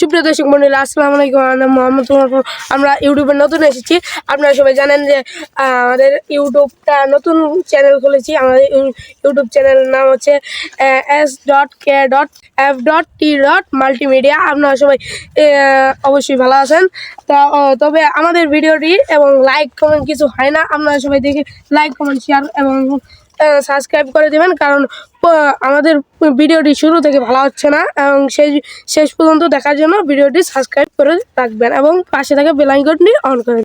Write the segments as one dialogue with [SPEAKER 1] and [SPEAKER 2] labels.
[SPEAKER 1] সুপ্রিয় দর্শক মন্ডলী, আসসালামু আলাইকুম। নাম মোহাম্মদ আমরা ইউটিউবে নতুন এসেছি। আপনারা সবাই জানেন যে আমাদের ইউটিউবটা নতুন চ্যানেল খুলেছি। আমাদের ইউটিউব চ্যানেলের নাম হচ্ছে S dot K dot F dot T dot multimedia আপনারা সবাই অবশ্যই ভালো আছেন। তা তবে আমাদের ভিডিওটি এবং লাইক কমেন্ট কিছু হয় না। আপনারা সবাই দেখে লাইক কমেন্ট শেয়ার এবং সাবস্ক্রাইব করে দেবেন, কারণ আমাদের ভিডিওটি শুরু থেকে ভালো হচ্ছে না, এবং সেই শেষ পর্যন্ত দেখার জন্য ভিডিওটি সাবস্ক্রাইব করে রাখবেন, এবং পাশে থাকা বেল আইকনটি অন করে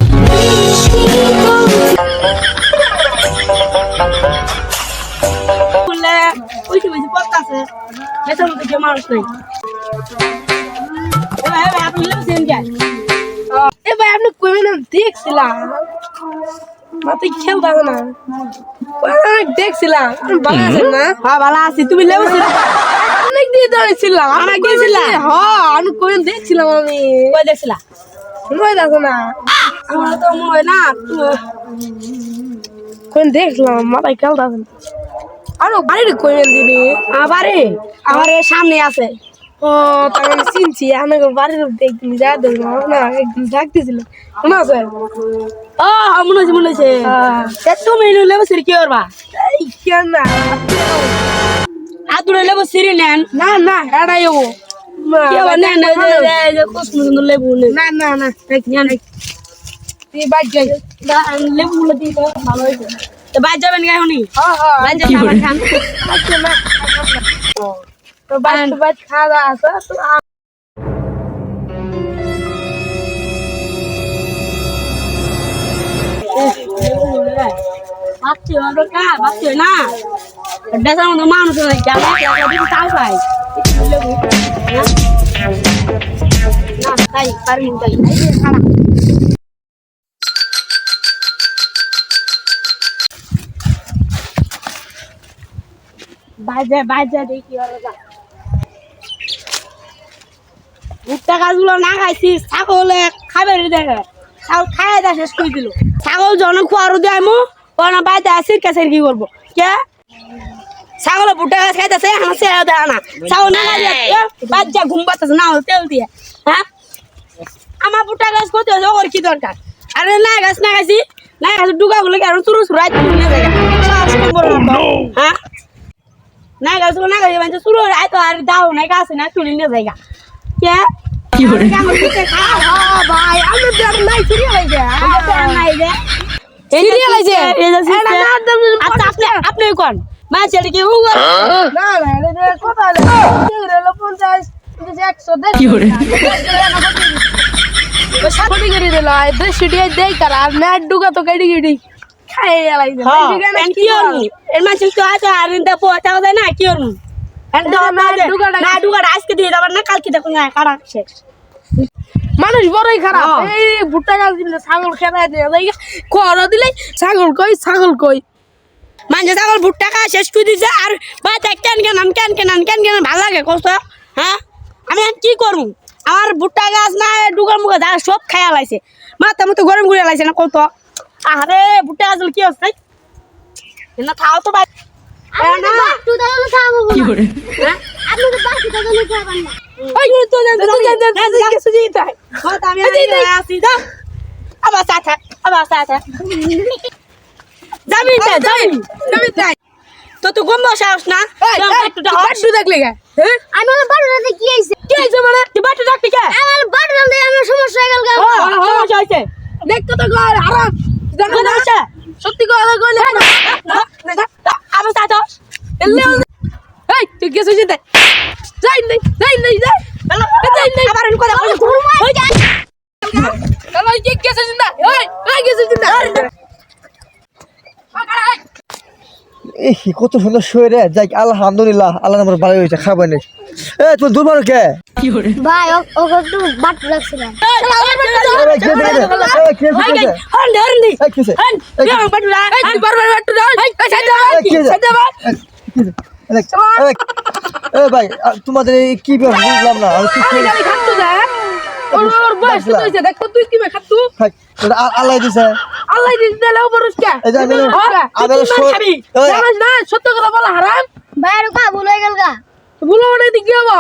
[SPEAKER 2] আপনি
[SPEAKER 1] দেখছিলাম। মাথায় খেল না। অনেক দেখছিলাম। ভালো আছেন না।
[SPEAKER 2] হ্যাঁ ভালো আছি। তুমি
[SPEAKER 1] অনেক দিয়ে দাঁড়িয়েছিলাম
[SPEAKER 2] অনেক দিয়েছিলা?
[SPEAKER 1] হ্যাঁ আমি দেখছিলাম আমি।
[SPEAKER 2] কই দেখছিলা?
[SPEAKER 1] দেখো না।
[SPEAKER 2] আমার তো মনে না
[SPEAKER 1] দেখছিলাম মাথায় খেল আরও বাড়ির কইবেন দিদি
[SPEAKER 2] আবারে আমার সামনে আছে।
[SPEAKER 1] ও তার মানে চিনছি আমাকে বাড়ির একদিন যা দেখলাম না একদিন ডাকতেছিল। মনে আছে?
[SPEAKER 2] ও মনে হয়েছে মনে। তে তুমি লেবছেন কি করবা?
[SPEAKER 1] এই কেন না?
[SPEAKER 2] আর দূরে লেবছিরি নেন?
[SPEAKER 1] না না।
[SPEAKER 2] লেবু নেন
[SPEAKER 1] না। না না
[SPEAKER 2] নেন।
[SPEAKER 1] তুই বাদ যাই।
[SPEAKER 2] লেবু গুলো দিয়ে ভালো হয়েছে বাইর যাবেন গায়ে উনি
[SPEAKER 1] হ্যাঁ হ্যাঁ।
[SPEAKER 2] বাইর যাবেন খান।
[SPEAKER 1] আচ্ছা না তো তো বাদ খাওয়া দাওয়া আছে তো আ-
[SPEAKER 2] বাচ্চা হবে কা বাচ্চা না বেসার মতো মানুষ কেমন দিন তাও খাই না তাই পারবি তাই খারাপ বাজে বাজে দেখি ওরা ভুট্টা গাছগুলো না খাইছি ছাগলে খাবে দেখে। ছাগল খাই দেয় শেষ করে দিল। ছাগল জন খোয়ারও দেয় মো ওনা বাইতে আসির কাছে কি করব? কে? ছাগল ভুট্টা গাছ খাইতেছে আমার সে দেয় না। ছাগল না বাচ্চা ঘুম পাচ্ছে না তেল দিয়ে। হ্যাঁ? আমার ভুট্টা গাছ করতে হচ্ছে ওর কি দরকার? আরে না গাছ না খাইছি না গাছ ডুকা গুলো কেন চুরু চুরু রাত নিয়ে যায়? সাহস কম বড় না তো, হ্যাঁ? না গাছ না খাইছি মানে চুরু রাত আর দাও না গাছ না চুরি নিয়ে যায় কে কি করে
[SPEAKER 1] ভাই আমি আর নাই সিরিয়াল হয়েছে
[SPEAKER 2] সিরিয়াল আছে
[SPEAKER 1] এটা না একদম
[SPEAKER 2] আচ্ছা আপনি আপনি কোন মা ছেলে কি উ
[SPEAKER 1] না না যে কথা পঞ্চাশ পঞ্চাশ, একশো দেড়শো কোটি করে দিল দেড়শো টাকা দেয় কারা আর ম্যাট ডুকা তো কেটে কেটে খাই এলাইছে
[SPEAKER 2] হ্যাঁ কি করব এর মা তো আছে আর পোটা না কি
[SPEAKER 1] না, ডুকাটা
[SPEAKER 2] আজকে দিয়ে যাবার না কালকে দেখুন না কাটা শেষ
[SPEAKER 1] মানুষ বড়ই খারাপ।
[SPEAKER 2] হ্যাঁ।
[SPEAKER 1] এই ভুট্টা গাছ দিলে ছাগল খেলা দিয়ে খড় দিলে ছাগল কই ছাগল কই?
[SPEAKER 2] মানে ছাগল ভুট্টা খা শেষ করে দিছে আর বাচ্চা কেন কেন আন কেন কেন কেন কেন ভালো লাগে কষ্ট হ্যাঁ? আমি কি করব আমার ভুট্টা গাছ না ডুগার মুখে যা সব খাইয়া লাইছে মাথা মতো গরম করে লাইছে না কত? আরে ভুট্টা গাছ কি হচ্ছে না খাও তো ভাই।
[SPEAKER 1] ওই
[SPEAKER 2] আমি আবার সাথে আবার সাথে যাবি যাবি
[SPEAKER 1] আমি তাই
[SPEAKER 2] তো তুই গম বসাস না
[SPEAKER 1] বাট্টু দেখলে গে হ্যাঁ
[SPEAKER 3] আমার বাড়িতে কি হয়েছে
[SPEAKER 2] কি হয়েছে মানে তুই বাটু ডাকতে কে
[SPEAKER 3] আমার বাড়িতে আমার সমস্যা হয়ে গেল
[SPEAKER 2] সমস্যা হয়েছে
[SPEAKER 1] দেখতে তো? গো আরাম দেখো না সত্যি কথা কইলে
[SPEAKER 2] আবার সাথে
[SPEAKER 1] এই তুই কিছু জিতে যাই নাই যাই নাই যাই যাই নাই
[SPEAKER 2] আবার কথা বল হয়ে যায়
[SPEAKER 1] কালো কি ওই
[SPEAKER 4] এই কত সুন্দর শুয়ে রে যাই আলহামদুলিল্লাহ আল্লাহ আমার ভালো হয়েছে খাবার নেই এ তুমি দূর মারো কে
[SPEAKER 3] ভাই ওকে একটু বাটু লাগছিলাম?
[SPEAKER 2] হয়ে
[SPEAKER 4] ভাই তোমাদের এই কি ব্যাপার বুঝলাম না
[SPEAKER 1] ওর ওর বয়স কত হইছে দেখো তুই কি মে
[SPEAKER 4] আল্লাহ দিছে।
[SPEAKER 1] আল্লাহ দিলে কে? না সত্য কথা বলা হারাম।
[SPEAKER 3] ভাই আর কা ভুল গেল গা।
[SPEAKER 1] ভুলো দি কি হব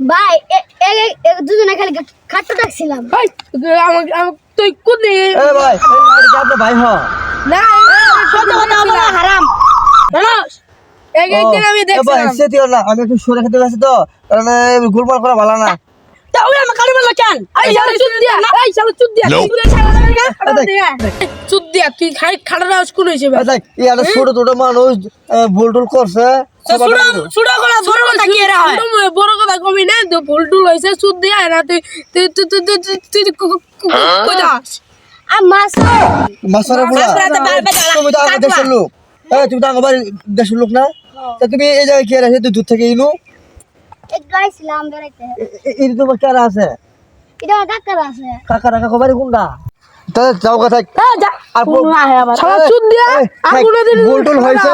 [SPEAKER 3] ভাই এ- এক- এক- দুজনে খালি খাট্টো ডাকছিলাম
[SPEAKER 1] ভাই আমাকে আমাকে তুই কোন দিকে
[SPEAKER 4] ভাই এটা কি আপনার ভাই হ।
[SPEAKER 1] না
[SPEAKER 2] কত কথা বলা হারাম।
[SPEAKER 1] জানোস? এক একদিন আমি
[SPEAKER 4] আমি একটু সরে খেতে গেছি তো কারণ গোলমাল করা ভালো না।
[SPEAKER 2] তাহলে আমার কালি বলল কেন?
[SPEAKER 1] এই শালা চুদ দিয়া। এই শালা চুদ দিয়া। তুই শালা লাগা খাড়া দিয়া চুদ দিয়া তুই খাই খাড়া রাজ কোন হিসেবে
[SPEAKER 4] দেখ ছোট ছোট মানুষ ভুল টুল করছে।
[SPEAKER 2] বড় কথা
[SPEAKER 1] না ভুল টুল হয়েছে দিয়া তুই তুই তুই তুই তুই
[SPEAKER 4] তুমি দেশের লোক। না? তা তুমি এই জায়গায় কে আছে তুই দূর থেকে ইনু
[SPEAKER 3] একটু আইছিলাম বেড়াইতে
[SPEAKER 4] এই তোমার কারা আছে?
[SPEAKER 3] এটা আমার ডাক্তার আছে।
[SPEAKER 4] কাকা কাকা কবারে কোনটা? তাহলে যাও কথা
[SPEAKER 2] যা
[SPEAKER 4] আর
[SPEAKER 1] শালা চুদ দিয়া আর কোনোদিন
[SPEAKER 4] বুলটুল হয়েছে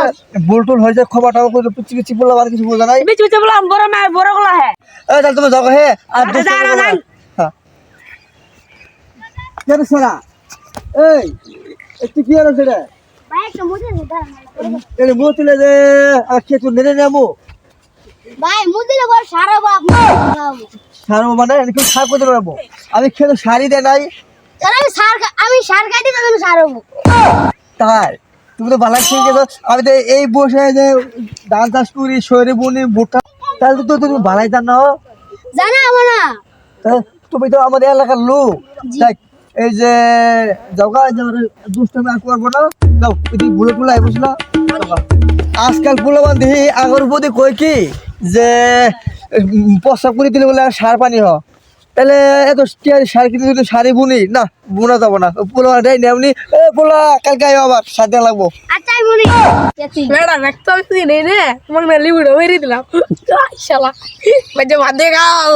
[SPEAKER 4] বুলটুল হয়েছে খবরটা করে পিচি পিচি বললাম আর কিছু বোঝা নাই।
[SPEAKER 2] বিচ বিচ বললাম বড় মা বড়গুলো হে।
[SPEAKER 4] এই তাহলে তুমি যাও হে আর।
[SPEAKER 2] যান।
[SPEAKER 4] হ্যাঁ। কেন সারা এই একটু কি হলো সেটা
[SPEAKER 3] ভাই একটা মুজে দাঁড়ান
[SPEAKER 4] এই মোতিলে যে আর খেয়ে তুই নেনে নেব।
[SPEAKER 3] ভাই মুদিলে বল সারা বাপ খাব
[SPEAKER 4] সার মানে কেউ সার করতে পারব? আমি খেয়ে তো শাড়ি দে নাই
[SPEAKER 3] আমি সার আমি সার খাইতে তখন সার হব।
[SPEAKER 4] তাই? তুমি তো ঠিক আছে আমি তো এই বসে যে ধান চাষ করি শরীরে বুনি ভুট্টা। তাহলে তো তুমি বালাই জান।
[SPEAKER 3] জানা আমার না।
[SPEAKER 4] তুমি তো আমাদের এলাকার লোক। দেখ এই যে জগা দুষ্টামি আর করব না। যাও যদি ভুলে টুলে আইবস না আজকাল পোলাবান দেখি আগর প্রতি কই কি? যে উম, প্রস্রাব করে দিলে বলে আর সার পানি হ। তাহলে এত টিয়ারি সার কিনে দিলে সারি বুনি না বোনা যাব না। পোলা দেয় নেমনি এ পোলা কালকে আইও আবার সার দেওয়া লাগবো।
[SPEAKER 3] আচ্ছা মনে
[SPEAKER 1] রে তোমার মেরে দিলাম। আই শালা। বাজে বাদে গাও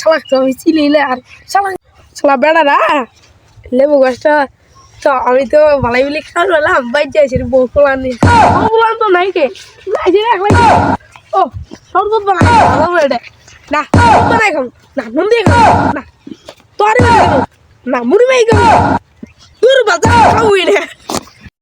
[SPEAKER 1] শালা তো আমি চিলিলে আর শালা শালা বেড়া না লেবু গাছটা তো আমি তো ভালাই বিলি খাওয়া বললাম বাইর যাইছি বউ পোলান বউ পোলান তো নাই কে। যাইছি ও, শরবত বানাই বেড়ে না বানাই খাম না নুন দিয়ে খাম না তোর না, মুড়ি মাই খাম দূর বাজার খাওয়াই না